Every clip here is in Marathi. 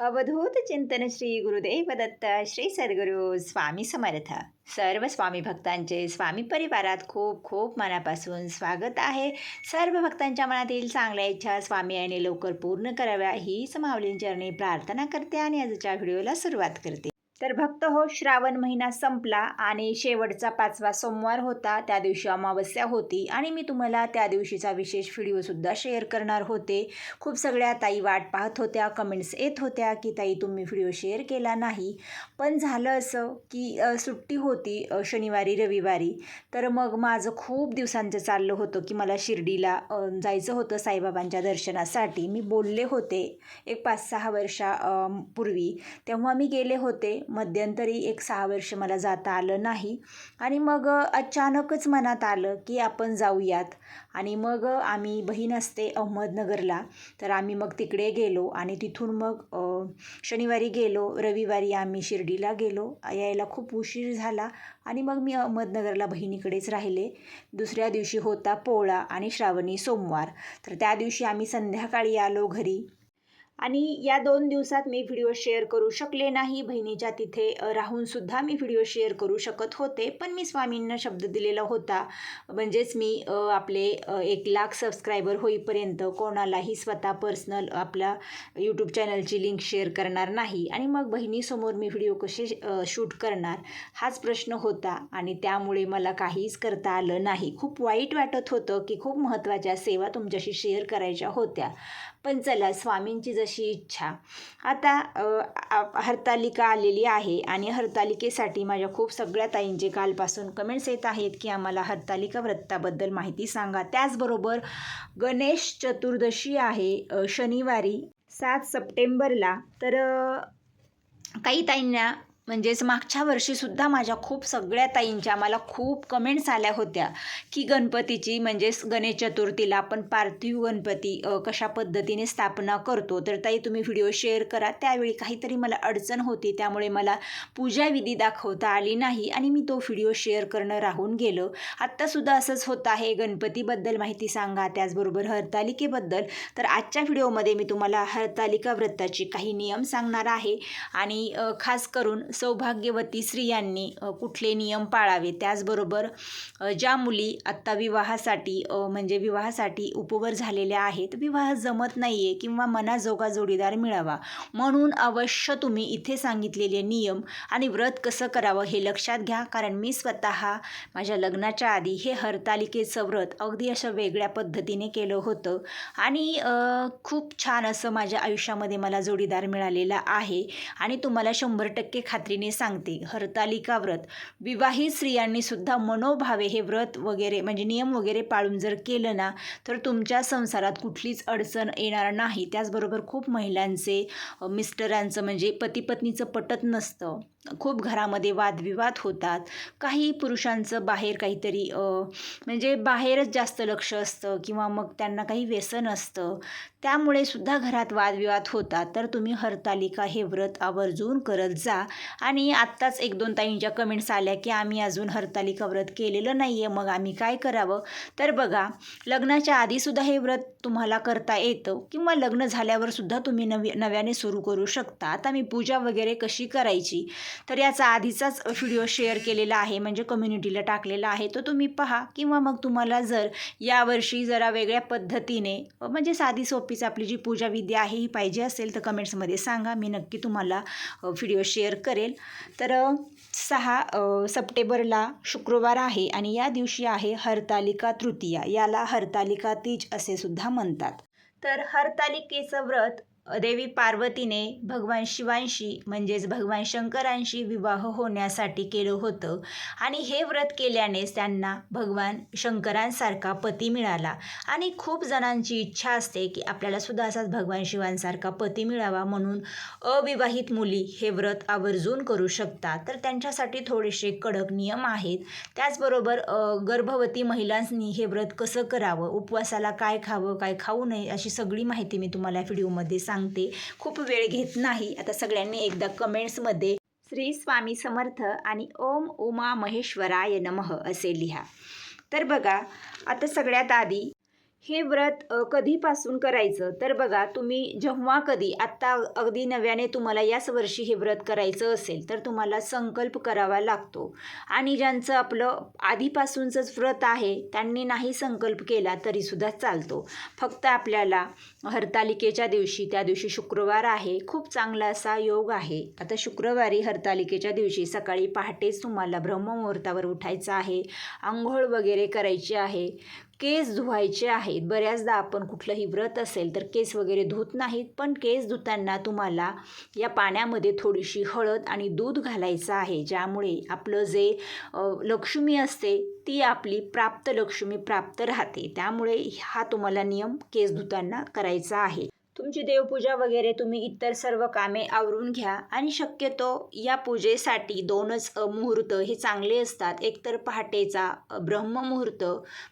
अवधूत चिंतन श्री गुरुदेव दत्त श्री सद्गुरू स्वामी समर्थ. सर्व स्वामी भक्तांचे स्वामी परिवारात खूप खूप मनापासून स्वागत आहे. सर्व भक्तांच्या मनातील चांगल्या इच्छा स्वामी आणि लवकर पूर्ण कराव्या हीच माऊलींचरणी प्रार्थना करते आणि आजच्या व्हिडिओला सुरुवात करते. तर भक्त हो श्रावण महिना संपला आणि शेवटचा पाचवा सोमवार होता. त्या दिवशी अमावस्या होती आणि मी तुम्हाला त्या दिवशीचा विशेष व्हिडिओसुद्धा शेअर करणार होते. खूप सगळ्या ताई वाट पाहत होत्या कमेंट्स येत होत्या की ताई तुम्ही व्हिडिओ शेअर केला नाही. पण झालं असं की सुट्टी होती शनिवारी रविवारी. तर मग माझं खूप दिवसांचं चाललं होतं की मला शिर्डीला जायचं होतं साईबाबांच्या दर्शनासाठी. मी बोलले होते एक पाच सहा वर्षा पूर्वी. तेव्हा मी गेले होते. मध्यंतरी एक सहा वर्ष मला जाता आलं नाही. आणि मग अचानकच मनात आलं की आपण जाऊयात. आणि मग आम्ही बहीण असते अहमदनगरला. तर आम्ही मग तिकडे गेलो आणि तिथून मग शनिवारी गेलो रविवारी आम्ही शिर्डीला गेलो. यायला खूप उशीर झाला आणि मग मी अहमदनगरला बहिणीकडेच राहिले. दुसऱ्या दिवशी होता पोळा आणि श्रावणी सोमवार. तर त्या दिवशी आम्ही संध्याकाळी आलो घरी. आणि या दोन दिवसात मी व्हिडिओ शेअर करू शकले नाही. बहिणीच्या तिथे राहूनसुद्धा मी व्हिडिओ शेअर करू शकत होते. पण मी स्वामींना शब्द दिलेला होता. म्हणजेच मी आपले एक लाख सबस्क्रायबर होईपर्यंत कोणालाही स्वतः पर्सनल आपल्या यूट्यूब चॅनलची लिंक शेअर करणार नाही. आणि मग बहिणीसमोर मी व्हिडिओ कसे शूट करणार हाच प्रश्न होता. आणि त्यामुळे मला काहीच करता आलं नाही. खूप वाईट वाटत होतं की खूप महत्त्वाच्या सेवा तुमच्याशी शेअर करायच्या होत्या. पण चला स्वामींची जशी इच्छा. आता हरतालिका आलेली आहे आणि हरतालिकेसाठी माझ्या खूप सगळ्या ताईंचे कालपासून कमेंट्स येत आहेत की आम्हाला हरतालिका व्रताबद्दल माहिती सांगा. त्याचबरोबर गणेश चतुर्दशी आहे शनिवारी सात सप्टेंबरला. तर काही ताईंना म्हणजेच मागच्या वर्षीसुद्धा माझ्या खूप सगळ्या ताईंच्या मला खूप कमेंट्स आल्या होत्या की गणपतीची म्हणजेच गणेश चतुर्थीला आपण पार्थिव गणपती कशा पद्धतीने स्थापना करतो. तर ताई तुम्ही व्हिडिओ शेअर करा. त्यावेळी काहीतरी मला अडचण होती त्यामुळे मला पूजाविधी दाखवता आली नाही आणि मी तो व्हिडिओ शेअर करणं राहून गेलं. आत्तासुद्धा असंच होत आहे. गणपतीबद्दल माहिती सांगा त्याचबरोबर हरतालिकेबद्दल. तर आजच्या व्हिडिओमध्ये मी तुम्हाला हरतालिका व्रताचे काही नियम सांगणार आहे. आणि खास करून सौभाग्यवती स्त्रियांनी कुठले नियम पाळावे? त्याचबरोबर ज्या मुली आत्ता विवाहासाठी म्हणजे विवाहासाठी उपवर झालेल्या आहेत विवाह जमत नाही आहे किंवा मनाजोगा जोडीदार मिळावा. म्हणून अवश्य तुम्ही इथे सांगितलेले नियम आणि व्रत कसं करावं हे लक्षात घ्या. कारण मी स्वतः माझ्या लग्नाच्या आधी हे हरतालिकेचं व्रत अगदी अशा वेगळ्या पद्धतीने केलं होतं. आणि खूप छान असं माझ्या आयुष्यामध्ये मला जोडीदार मिळालेला आहे. आणि तुम्हाला शंभर टक्के खात्रीने सांगते. हरतालिका व्रत. विवाहित स्त्रियांनी सुद्धा मनोभावे हे व्रत वगैरे म्हणजे नियम वगैरे पाळून जर केलं ना तर तुमच्या संसारात कुठलीच अडचण येणार नाही. त्याचबरोबर खूप महिलांचे मिस्टरांचं म्हणजे पतीपत्नीचं पटत नसतं. खूप घरामध्ये वादविवाद होतात. काही पुरुषांचं बाहेर काहीतरी म्हणजे बाहेरच जास्त लक्ष असतं किंवा मग त्यांना काही व्यसन असतं. त्यामुळे सुद्धा घरात वादविवाद होतात. तर तुम्ही हरतालिका हे व्रत आवर्जून करत जा. आणि आत्ताच एक दोन ताईंच्या कमेंट्स आल्या की आम्ही अजून हरतालिका व्रत केलेलं नाही आहे मग आम्ही काय करावं? तर बघा लग्नाच्या आधीसुद्धा हे व्रत तुम्हाला करता येतं किंवा लग्न झाल्यावर सुद्धा तुम्ही नवी नव्याने सुरू करू शकता. आता मी पूजा वगैरे कशी करायची? तर याचा आधीचाच व्हिडिओ शेअर केलेला आहे. म्हणजे कम्युनिटीला टाकलेला आहे. तो तुम्ही पहा. किंवा मग तुम्हाला जर यावर्षी जरा वेगळ्या पद्धतीने म्हणजे साधी सोपीच आपली जी पूजा विद्या आहे ही पाहिजे असेल तर कमेंट्समध्ये सांगा. मी नक्की तुम्हाला व्हिडिओ शेअर करेल. तर सहा सप्टेंबरला शुक्रवार आहे आणि या दिवशी आहे हरतालिका तृतीया. याला हरतालिका तीज असे सुद्धा म्हणतात. तर हरतालिकेचं व्रत देवी पार्वतीने भगवान शिवांशी म्हणजेच भगवान शंकरांशी विवाह होण्यासाठी केलं होतं. आणि हे व्रत केल्यानेच त्यांना भगवान शंकरांसारखा पती मिळाला. आणि खूप जणांची इच्छा असते की आपल्याला सुद्धा असाच भगवान शिवांसारखा पती मिळावा म्हणून अविवाहित मुली हे व्रत आवर्जून करू शकतात. तर त्यांच्यासाठी थोडेसे कडक नियम आहेत. त्याचबरोबर गर्भवती महिलांनी हे व्रत कसं करावं? उपवासाला काय खावं काय खाऊ नये? अशी सगळी माहिती मी तुम्हाला व्हिडिओमध्ये सांगते. खूप वेळ घेत नाही. आता सगळ्यांनी एकदा कमेंट्समध्ये श्री स्वामी समर्थ आणि ओम उमा महेश्वराय नमः असे लिहा. तर बघा आता सगळ्यात आधी हे व्रत कधीपासून करायचं? तर बघा तुम्ही जेव्हा कधी आत्ता अगदी नव्याने तुम्हाला याच वर्षी हे व्रत करायचं असेल तर तुम्हाला संकल्प करावा लागतो. आणि ज्यांचं आपलं आधीपासूनचंच व्रत आहे त्यांनी नाही संकल्प केला तरीसुद्धा चालतो. फक्त आपल्याला हरतालिकेच्या दिवशी त्या दिवशी शुक्रवार आहे खूप चांगला असा योग आहे. आता शुक्रवारी हरतालिकेच्या दिवशी सकाळी पहाटेच तुम्हाला ब्रह्ममुहूर्तावर उठायचं आहे आंघोळ वगैरे करायची आहे. केस धुवायचे आहेत. बऱ्याचदा आपण कुठलंही व्रत असेल तर केस वगैरे धुत नाहीत पण केस धुताना तुम्हाला या पाण्यामध्ये थोडीशी हळद आणि दूध घालायचं आहे ज्यामुळे आपलं जे लक्ष्मी असते ती आपली प्राप्त लक्ष्मी प्राप्त राहते. त्यामुळे हा तुम्हाला नियम केस धुताना करायचा आहे. तुमची देवपूजा वगैरे तुम्ही इतर सर्व कामे आवरून घ्या आणि शक्यतो या पूजेसाठी दोनच मुहूर्त हे चांगले असतात. एकतर पहाटेचा ब्रह्ममुहूर्त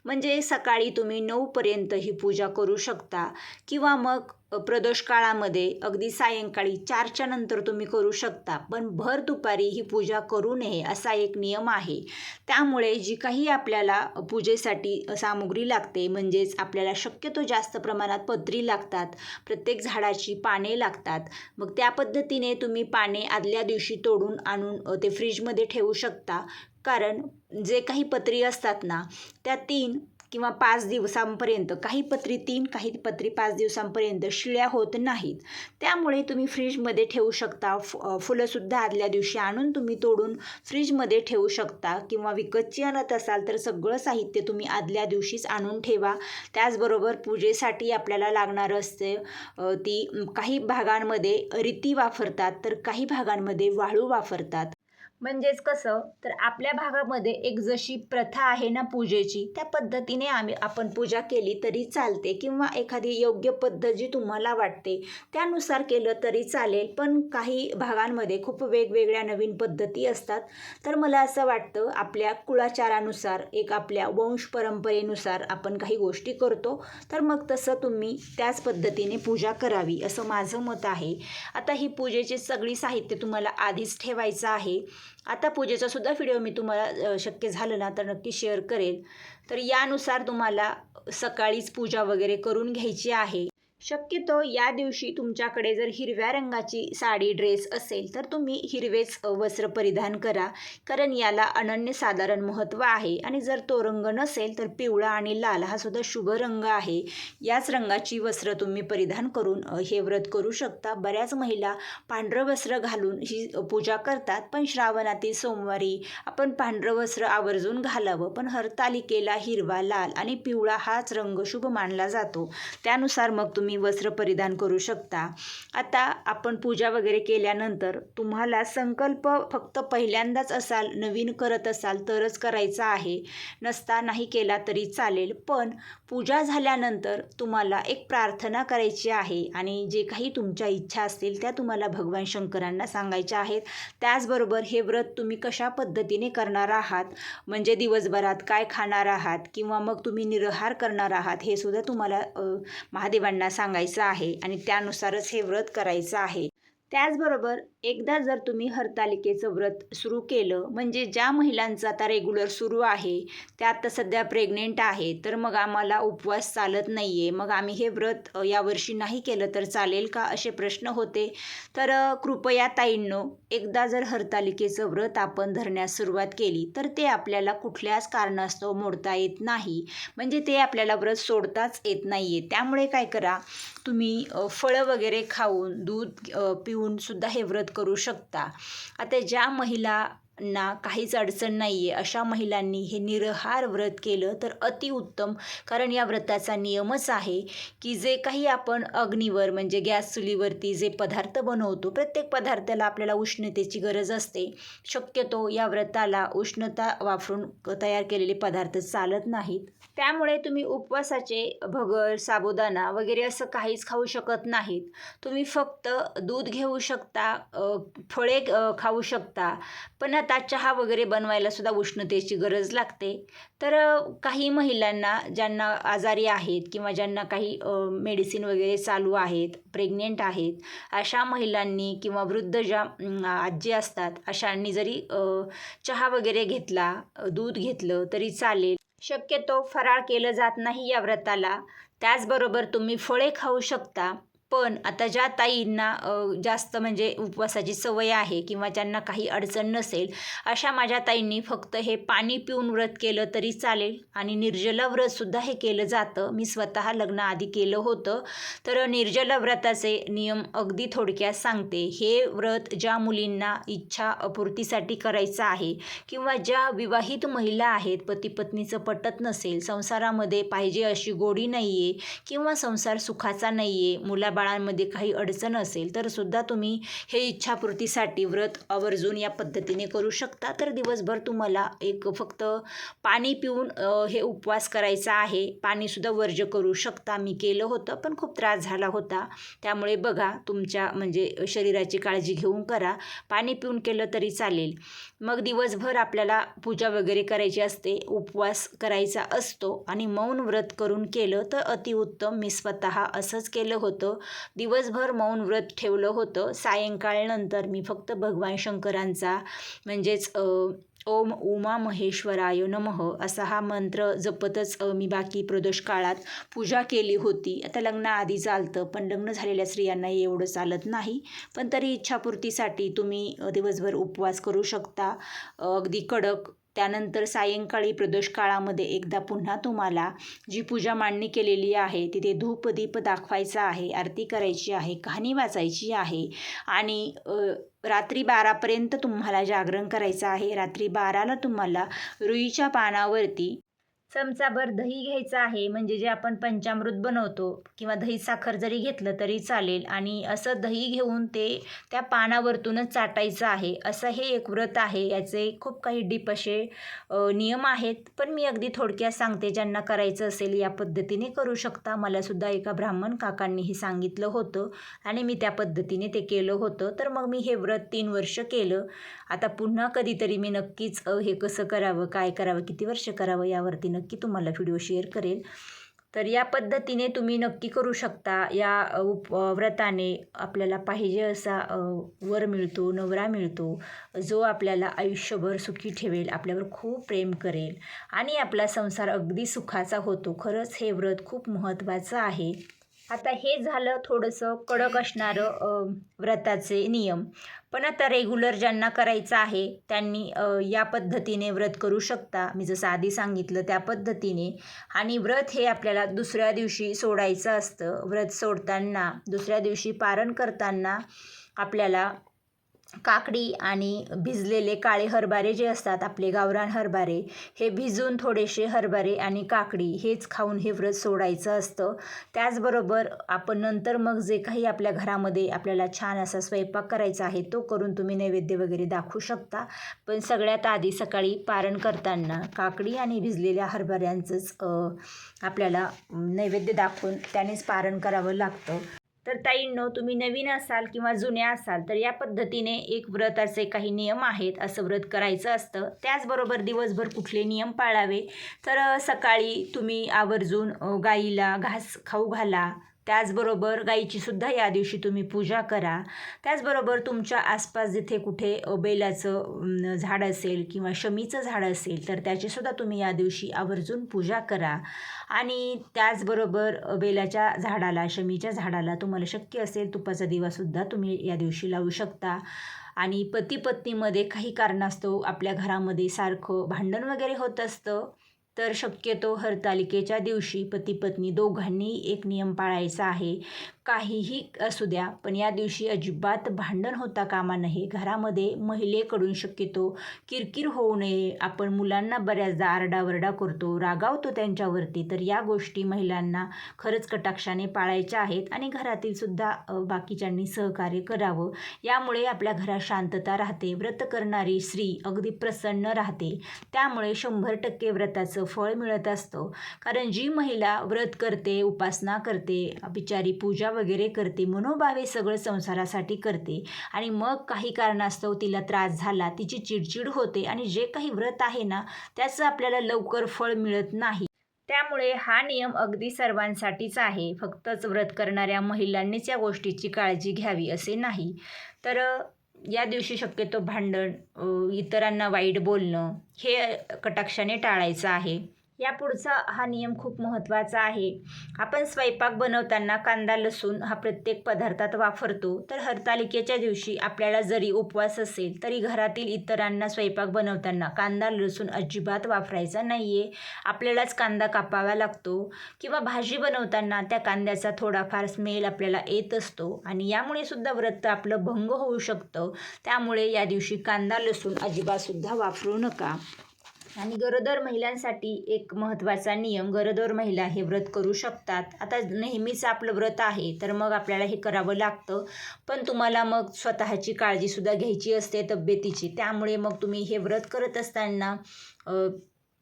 म्हणजे सकाळी तुम्ही नऊपर्यंत ही पूजा करू शकता किंवा मग प्रदोष काळामध्ये अगदी सायंकाळी चारच्या नंतर तुम्ही करू शकता पण भर दुपारी ही पूजा करू नये असा एक नियम आहे. त्यामुळे जी काही आपल्याला पूजेसाठी सामुग्री लागते म्हणजेच आपल्याला शक्यतो जास्त प्रमाणात पत्री लागतात प्रत्येक झाडाची पाने लागतात मग त्या पद्धतीने तुम्ही पाने आदल्या दिवशी तोडून आणून ते फ्रीजमध्ये ठेवू शकता. कारण जे काही पत्री असतात ना त्या तीन किंवा पाच दिवसांपर्यंत काही पत्री तीन काही पत्री पाच दिवसांपर्यंत शिळ्या होत नाहीत. त्यामुळे तुम्ही फ्रीजमध्ये ठेवू शकता. फ फुलंसुद्धा आदल्या दिवशी आणून तुम्ही तोडून फ्रीजमध्ये ठेवू शकता किंवा विकतची आणत असाल तर सगळं साहित्य तुम्ही आदल्या दिवशीच आणून ठेवा. त्याचबरोबर पूजेसाठी आपल्याला लागणारं असते ती काही भागांमध्ये रीती वापरतात तर काही भागांमध्ये वाळू वापरतात. म्हणजेच कसं तर आपल्या भागामध्ये एक जशी प्रथा आहे ना पूजेची त्या पद्धतीने आम्ही आपण पूजा केली तरी चालते किंवा एखादी योग्य पद्धत जी तुम्हाला वाटते त्यानुसार केलं तरी चालेल. पण काही भागांमध्ये खूप वेगवेगळ्या नवीन पद्धती असतात. तर मला असं वाटतं आपल्या कुळाचारानुसार एक आपल्या वंश परंपरेनुसार आपण काही गोष्टी करतो तर मग तसं तुम्ही त्याच पद्धतीने पूजा करावी असं माझं मत आहे. आता ही पूजेची सगळी साहित्य तुम्हाला आधीच ठेवायचं आहे. आता पूजेचा सुद्धा व्हिडिओ मी तुम्हाला शक्य झालं ना तर नक्की शेअर करेल तर यानुसार तुम्हाला सकाळीच पूजा वगैरे करून घ्यायची आहे. शक्यतो या दिवशी तुमच्याकडे जर हिरव्या रंगाची साडी ड्रेस असेल तर तुम्ही हिरवेच वस्त्र परिधान करा. कारण याला अनन्यसाधारण महत्त्व आहे. आणि जर तो रंग नसेल तर पिवळा आणि लाल हा सुद्धा शुभ रंग आहे. याच रंगाची वस्त्र तुम्ही परिधान करून हे व्रत करू शकता. बऱ्याच महिला पांढरं वस्त्र घालून ही पूजा करतात. पण श्रावणातील सोमवारी आपण पांढरं वस्त्र आवर्जून घालावं. पण हरतालिकेला हिरवा लाल आणि पिवळा हाच रंग शुभ मानला जातो. त्यानुसार मग तुम्ही तुम्ही वस्त्र परिधान करू शकता. आता आपण पूजा वगैरे केल्यानंतर तुम्हाला संकल्प फक्त पहिल्यांदाच असाल नवीन करत असाल तरच करायचा आहे. नसता नाही केला तरी चालेल. पण पूजा झाल्यानंतर तुम्हाला एक प्रार्थना करायची आहे आणि जे काही तुमच्या इच्छा असतील त्या तुम्हाला भगवान शंकरांना सांगायच्या आहेत. त्याचबरोबर हे व्रत तुम्ही कशा पद्धतीने करणार आहात? म्हणजे दिवसभरात काय खाणार आहात? किंवा मग तुम्ही निरहार करणार आहात? हे सुद्धा तुम्हाला महादेवांना सांगायचं आहे आणि त्यानुसारच हे व्रत करायचं आहे. त्याचबरोबर एकदा जर तुम्ही हरतालिकेचं व्रत सुरू केलं म्हणजे ज्या महिलांचं आता रेग्युलर सुरू आहे त्या आता सध्या प्रेग्नेंट आहे तर मग आम्हाला उपवास चालत नाही आहे मग आम्ही हे व्रत यावर्षी नाही केलं तर चालेल का असे प्रश्न होते. तर कृपया ताईंनो एकदा जर हरतालिकेचं व्रत आपण धरण्यास सुरुवात केली तर ते आपल्याला कुठल्याच कारणास्तव मोडता येत नाही. म्हणजे ते आपल्याला व्रत सोडताच येत नाही आहे त्यामुळे काय करा तुम्ही फळं वगैरे खाऊन दूध पिऊ पिऊन सुद्धा हे व्रत करू शकता. आता ज्या महिला ना काहीच अडचण नाही आहे अशा महिलांनी हे निरहार व्रत केलं तर अतिउत्तम कारण या व्रताचा नियमच आहे की जे काही आपण अग्नीवर म्हणजे गॅस चुलीवरती जे पदार्थ बनवतो प्रत्येक पदार्थाला आपल्याला उष्णतेची गरज असते. शक्यतो या व्रताला उष्णता वापरून क- तयार केलेले पदार्थ चालत नाहीत. त्यामुळे तुम्ही उपवासाचे भगर साबुदाणा वगैरे असं काहीच खाऊ शकत नाहीत. तुम्ही फक्त दूध घेऊ शकता फळे खाऊ शकता. पण आता चहा वगैरे बनवायला सुद्धा उष्णतेची गरज लागते. तर काही महिलांना ज्यांना आजारी आहेत किंवा ज्यांना काही मेडिसिन वगैरे चालू आहेत प्रेग्नेंट आहेत अशा महिलांनी किंवा वृद्ध ज्या आजी असतात अशांनी जरी चहा वगैरे घेतला दूध घेतलं तरी चालेल. शक्यतो फराळ केलं जात नाही या व्रताला. त्याचबरोबर तुम्ही फळे खाऊ शकता. पण आता ज्या ताईंना जास्त म्हणजे उपवासाची सवय आहे किंवा ज्यांना काही अडचण नसेल अशा माझ्या ताईंनी फक्त हे पाणी पिऊन व्रत केलं तरी चालेल आणि निर्जला व्रतसुद्धा हे केलं जातं. मी स्वतः लग्नाआधी केलं होतं. तर निर्जला व्रताचे नियम अगदी थोडक्यात सांगते. हे व्रत ज्या मुलींना इच्छा अपूर्तीसाठी करायचं आहे किंवा ज्या विवाहित महिला आहेत पती पत्नीचं पटत नसेल संसारामध्ये पाहिजे अशी गोडी नाही आहे किंवा संसार सुखाचा नाही आहे मुला बाळांमध्ये काही अडचण असेल तर सुद्धा तुम्ही हे इच्छापूर्तीसाठी व्रत आवर्जून या पद्धतीने करू शकता. तर दिवसभर तुम्हाला एक फक्त पाणी पिऊन हे उपवास करायचा आहे. पाणीसुद्धा वर्ज करू शकता. मी केलं होतं पण खूप त्रास झाला होता. त्यामुळे बघा तुमच्या म्हणजे शरीराची काळजी घेऊन करा. पाणी पिऊन केलं तरी चालेल. मग दिवसभर आपल्याला पूजा वगैरे करायची असते उपवास करायचा असतो आणि मौन व्रत करून केलं तर अतिउत्तम मी स्वतः असंच केलं होतं. दिवसभर मौन व्रत ठेवलं होतं. सायंकाळनंतर मी फक्त भगवान शंकरांचा म्हणजेच ओम उमा महेश्वराय नमः असा हा मंत्र जपतच मी बाकी प्रदोष काळात पूजा केली होती. आता लग्नाआधी चालतं पण लग्न झालेल्या स्त्रियांना एवढं चालत नाही. पण तरी इच्छापूर्तीसाठी तुम्ही दिवसभर उपवास करू शकता. अगदी कडक त्यानंतर सायंकाळी प्रदोष काळामध्ये एकदा पुन्हा तुम्हाला जी पूजा मांडणी केलेली आहे तिथे धूपदीप दाखवायचा आहे आरती करायची आहे कहाणी वाचायची आहे आणि रात्री बारापर्यंत तुम्हाला जागरण करायचं आहे. रात्री बाराला तुम्हाला रुईच्या पानावरती चमचाभर दही घ्यायचं आहे म्हणजे जे आपण पंचामृत बनवतो किंवा दही साखर जरी घेतलं तरी चालेल. आणि असं दही घेऊन ते त्या पानावरतूनच चाटायचं आहे. असं हे एक व्रत आहे. याचे खूप काही डीप असे नियम आहेत. पण मी अगदी थोडक्यात सांगते ज्यांना करायचं असेल या पद्धतीने करू शकता. मलासुद्धा एका ब्राह्मण काकांनी हे सांगितलं होतं आणि मी त्या पद्धतीने ते केलं होतं. तर मग मी हे व्रत तीन वर्ष केलं. आता पुन्हा कधीतरी मी नक्कीच हे कसं करावं काय करावं किती वर्ष करावं यावरती नक्की तुम्हाला व्हिडिओ शेअर करेल. तर या पद्धतीने तुम्ही नक्की करू शकता. या उप व्रताने आपल्याला पाहिजे असा वर मिळतो नवरा मिळतो जो आपल्याला आयुष्यभर सुखी ठेवेल आपल्यावर खूप प्रेम करेल आणि आपला संसार अगदी सुखाचा होतो. खरंच हे व्रत खूप महत्त्वाचं आहे. आता हे झालं थोडंसं कडक असणारं व्रताचे नियम. पण आता रेग्युलर ज्यांना करायचं आहे त्यांनी या पद्धतीने व्रत करू शकता. मी जसं आधी सांगितलं त्या पद्धतीने. आणि व्रत हे आपल्याला दुसऱ्या दिवशी सोडायचं असतं. व्रत सोडताना दुसऱ्या दिवशी पारण करताना आपल्याला काकडी आणि भिजलेले काळे हरभरे जे असतात आपले गावरान हरभरे हे भिजून थोडेसे हरभरे आणि काकडी हेच खाऊन हे व्रत सोडायचं असतं. त्याचबरोबर आपण नंतर मग जे काही आपल्या घरामध्ये आपल्याला छान असा स्वयंपाक करायचा आहे तो करून तुम्ही नैवेद्य वगैरे दाखवू शकता. पण सगळ्यात आधी सकाळी पारण करताना काकडी आणि भिजलेल्या हरभऱ्यांचंच आपल्याला नैवेद्य दाखवून त्यानेच पारण करावं लागतं. तर ताईंनो तुम्ही नवीन असाल किंवा जुन्या असाल तर या पद्धतीने एक व्रताचे काही नियम आहेत असं व्रत करायचं असतं. त्याचबरोबर दिवसभर कुठले नियम पाळावे. तर सकाळी तुम्ही आवर्जून गाईला घास खाऊ घाला त्याचबरोबर गाईची सुद्धा या दिवशी तुम्ही पूजा करा. त्याचबरोबर तुमच्या आसपास जिथे कुठे बेलाचं झाड असेल किंवा शमीचं झाड असेल तर त्याचीसुद्धा तुम्ही या दिवशी आवर्जून पूजा करा. आणि त्याचबरोबर बेलाच्या झाडाला शमीच्या झाडाला तुम्हाला शक्य असेल तुपाचा दिवासुद्धा तुम्ही या दिवशी लावू शकता. आणि पती पत्नीमध्ये काही कारणास्तव आपल्या घरामध्ये सारखं भांडण वगैरे होत असतं. तर शक्यतो हरतालिकेच्या दिवशी पती पत्नी दोघांनीही एक नियम पाळायचा आहे. काहीही असू द्या पण या दिवशी अजिबात भांडण होता कामा नये. घरामध्ये महिलेकडून शक्यतो किरकिर होऊ नये. आपण मुलांना बऱ्याचदा आरडावरडा करतो रागावतो त्यांच्यावरती. तर या गोष्टी महिलांना खरंच कटाक्षाने पाळायच्या आहेत आणि घरातील सुद्धा बाकीच्यांनी सहकार्य करावं. यामुळे आपल्या घरात शांतता राहते. व्रत करणारी स्त्री अगदी प्रसन्न राहते. त्यामुळे शंभर टक्के व्रताचं फळ मिळत असतं. कारण जी महिला व्रत करते उपासना करते बिचारी पूजा वगैरे करते मनोभावे सगळं संसारासाठी करते आणि मग काही कारणास्तव तिला त्रास झाला तिची चिडचिड होते आणि जे काही व्रत आहे ना त्याचं आपल्याला लवकर फळ मिळत नाही. त्यामुळे हा नियम अगदी सर्वांसाठीच आहे. फक्तच व्रत करणाऱ्या महिलांनीच या गोष्टीची काळजी घ्यावी असे नाही. तर या दिवशी शक्यतो भांडण इतरांना वाईट बोलणं हे कटाक्षाने टाळायचं आहे. या पुढचा हा नियम खूप महत्त्वाचा आहे. आपण स्वयंपाक बनवताना कांदा लसूण हा प्रत्येक पदार्थात वापरतो. तर हरतालिकेच्या दिवशी आपल्याला जरी उपवास असेल तरी घरातील इतरांना स्वयंपाक बनवताना कांदा लसूण अजिबात वापरायचा नाही आहे आपल्यालाच कांदा कापावा लागतो किंवा भाजी बनवताना त्या कांद्याचा थोडाफार स्मेल आपल्याला येत असतो आणि यामुळे सुद्धा व्रत आपलं भंग होऊ शकतं. त्यामुळे या दिवशी कांदा लसूण अजिबातसुद्धा वापरू नका. आणि गरोदर महिलांसाठी एक महत्त्वाचा नियम गरोदर महिला हे व्रत करू शकतात. आता नेहमीच आपलं व्रत आहे तर मग आपल्याला हे करावं लागतं. पण तुम्हाला मग स्वतःची काळजीसुद्धा घ्यायची असते तब्येतीची. त्यामुळे मग तुम्ही हे व्रत करत असताना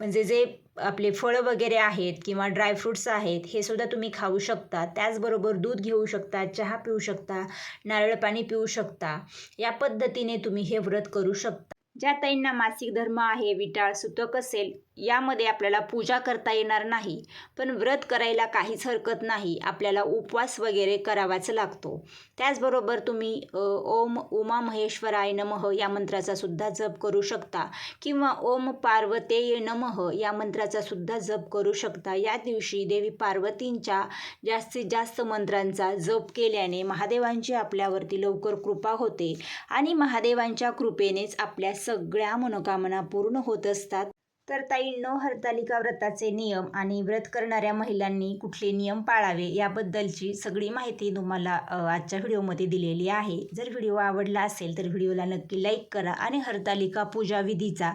म्हणजे जे आपले फळं वगैरे आहेत किंवा ड्रायफ्रूट्स आहेत हे सुद्धा तुम्ही खाऊ शकता. त्याचबरोबर दूध घेऊ शकता चहा पिऊ शकता नारळ पाणी पिऊ शकता. या पद्धतीने तुम्ही हे व्रत करू शकता. ज्या ताईंना मासिक धर्म आहे विटाळ सुतक असेल यामध्ये आपल्याला पूजा करता येणार नाही पण व्रत करायला काहीच हरकत नाही आपल्याला उपवास वगैरे करावाच लागतो. त्याचबरोबर तुम्ही ओम उमा महेश्वराय नमः या मंत्राचा सुद्धा जप करू शकता किंवा ओम पार्वतेय नमः या मंत्राचा सुद्धा जप करू शकता. या दिवशी देवी पार्वतींच्या जास्तीत जास्त मंत्रांचा जप केल्याने महादेवांची आपल्यावरती लवकर कृपा होते आणि महादेवांच्या कृपेनेच आपल्या सगळ्या मनोकामना पूर्ण होत असतात. तर ताई हरतालिका व्रताचे नियम आणि व्रत करणाऱ्या महिलांनी कुठले नियम पाळावे याबद्दलची सगळी माहिती तुम्हाला आजच्या व्हिडिओमध्ये दिलेली आहे. जर व्हिडिओ आवडला असेल तर व्हिडिओला नक्की लाईक करा आणि हरतालिका पूजा विधीचा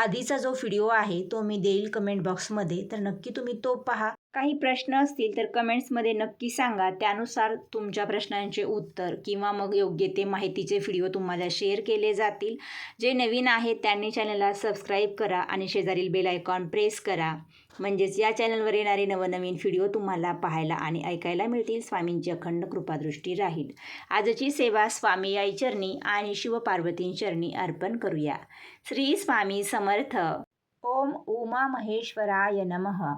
आधीचा जो व्हिडिओ आहे तो मी देईल कमेंट बॉक्समध्ये. तर नक्की तुम्ही तो पहा. काही प्रश्न असतील तर कमेंट्समध्ये नक्की सांगा. त्यानुसार तुमच्या प्रश्नांचे उत्तर किंवा मग योग्य ते माहितीचे व्हिडिओ तुम्हाला शेअर केले जातील. जे नवीन आहेत त्यांनी चॅनलला सबस्क्राईब करा आणि शेजारील बेल आयकॉन प्रेस करा. म्हणजेच या चॅनलवर येणारे नवनवीन व्हिडिओ तुम्हाला पाहायला आणि ऐकायला मिळतील. स्वामींची अखंड कृपादृष्टी राहील. आजची सेवा स्वामी आई चरणी आणि शिवपार्वतीं चरणी अर्पण करूया. श्री स्वामी समर्थ. ओम उमा महेश्वराय नमः.